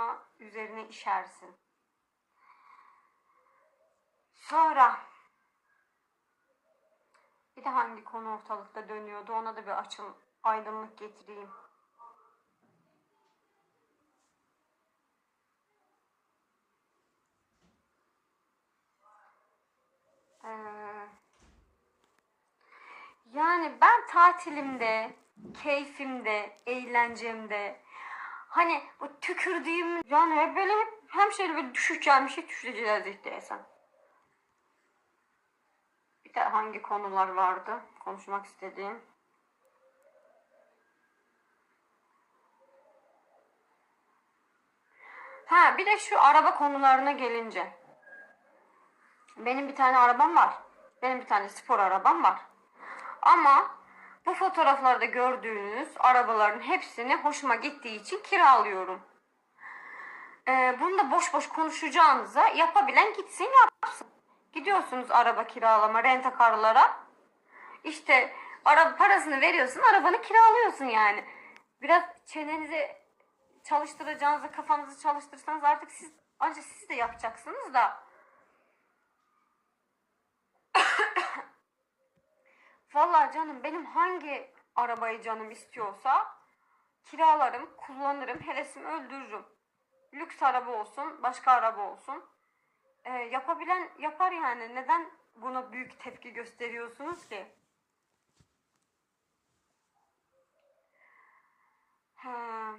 ama üzerine işersin. Sonra bir de hangi konu ortalıkta dönüyordu ona da bir açıl aydınlık getireyim. Ee, yani ben tatilimde, keyfimde, eğlencemde hani bu tükürdüğüm yani hep böyle hem şöyle bir düşeceğim şey düşeceğiz ihtiyarsan. Bir de hangi konular vardı konuşmak istediğim. Ha bir de şu araba konularına gelince. Benim bir tane arabam var. Benim bir tane spor arabam var. Ama bu fotoğraflarda gördüğünüz arabaların hepsini hoşuma gittiği için kiralıyorum. Ee, bunu da boş boş konuşacağınıza yapabilen gitsin yapsın. Gidiyorsunuz araba kiralama rentakarlara. İşte araba parasını veriyorsun arabanı kiralıyorsun yani. Biraz çenenizi çalıştıracağınızı kafanızı çalıştırsanız artık siz ancak siz de yapacaksınız da. Vallahi canım benim hangi arabayı canım istiyorsa kiralarım, kullanırım, hevesimi öldürürüm. Lüks araba olsun, başka araba olsun. Ee, yapabilen yapar yani. Neden buna büyük tepki gösteriyorsunuz ki? Ha.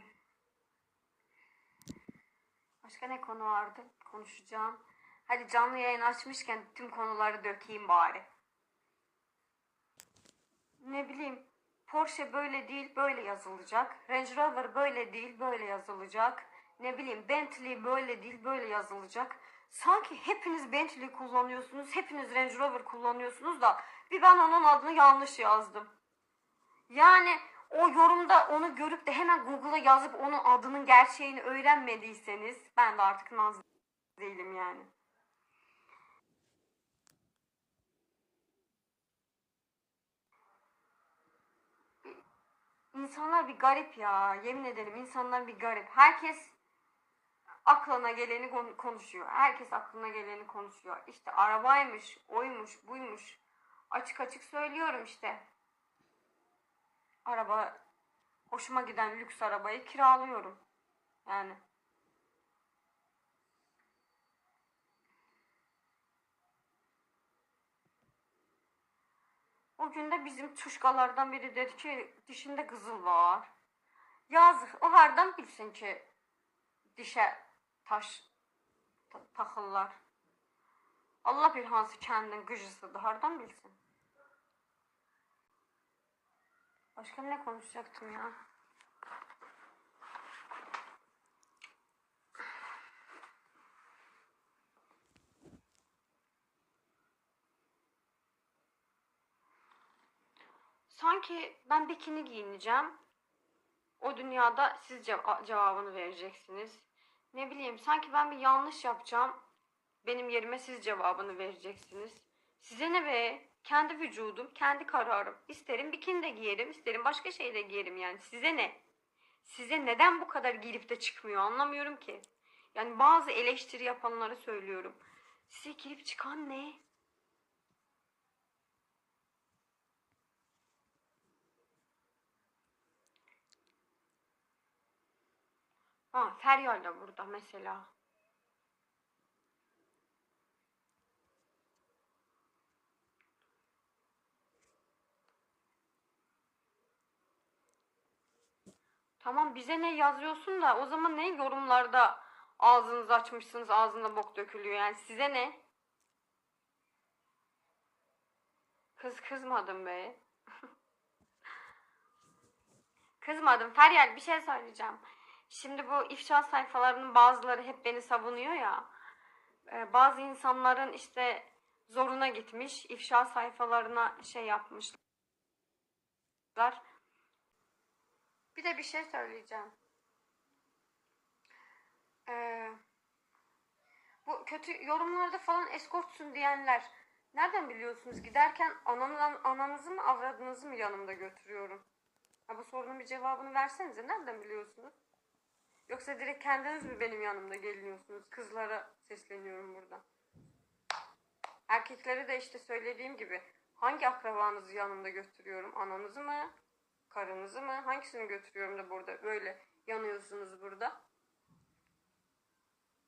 Başka ne konu vardı konuşacağım? Hadi canlı yayın açmışken tüm konuları dökeyim bari. Ne bileyim Porsche böyle değil böyle yazılacak. Range Rover böyle değil böyle yazılacak. Ne bileyim Bentley böyle değil böyle yazılacak. Sanki hepiniz Bentley kullanıyorsunuz, hepiniz Range Rover kullanıyorsunuz da bir ben onun adını yanlış yazdım. Yani o yorumda onu görüp de hemen Google'a yazıp onun adının gerçeğini öğrenmediyseniz ben de artık naz değilim yani. İnsanlar bir garip ya. Yemin ederim insanlar bir garip. Herkes aklına geleni kon- konuşuyor. Herkes aklına geleni konuşuyor. İşte arabaymış, oymuş, buymuş. Açık açık söylüyorum işte. Araba hoşuma giden lüks arabayı kiralıyorum. Yani O gün de bizim tuşkalardan biri dedi ki dişinde kızıl var. Yazık o hardan bilsin ki dişe taş ta- takırlar. Allah bir hansı kendin gıcısıdır hardan bilsin. Başka ne konuşacaktım ya? Sanki ben bikini giyineceğim. O dünyada siz cev- cevabını vereceksiniz. Ne bileyim sanki ben bir yanlış yapacağım. Benim yerime siz cevabını vereceksiniz. Size ne be? Kendi vücudum, kendi kararım. İsterim bikini de giyerim, isterim başka şey de giyerim yani. Size ne? Size neden bu kadar girip de çıkmıyor anlamıyorum ki. Yani bazı eleştiri yapanlara söylüyorum. Size girip çıkan ne? Ha, Feryal da burada mesela. Tamam bize ne yazıyorsun da o zaman ne yorumlarda ağzınızı açmışsınız ağzında bok dökülüyor yani size ne? Kız kızmadım be. Kızmadım. Feryal bir şey söyleyeceğim. Şimdi bu ifşa sayfalarının bazıları hep beni savunuyor ya. Ee, bazı insanların işte zoruna gitmiş. ifşa sayfalarına şey yapmışlar. Bir de bir şey söyleyeceğim. Ee, bu kötü yorumlarda falan eskortsun diyenler nereden biliyorsunuz? Giderken ananı, ananızı mı avradınızı mı yanımda götürüyorum? Ha, bu sorunun bir cevabını versenize. Nereden biliyorsunuz? Yoksa direkt kendiniz mi benim yanımda geliniyorsunuz? Kızlara sesleniyorum buradan. Erkekleri de işte söylediğim gibi hangi akrabanızı yanımda götürüyorum? Ananızı mı? Karınızı mı? Hangisini götürüyorum da burada böyle yanıyorsunuz burada?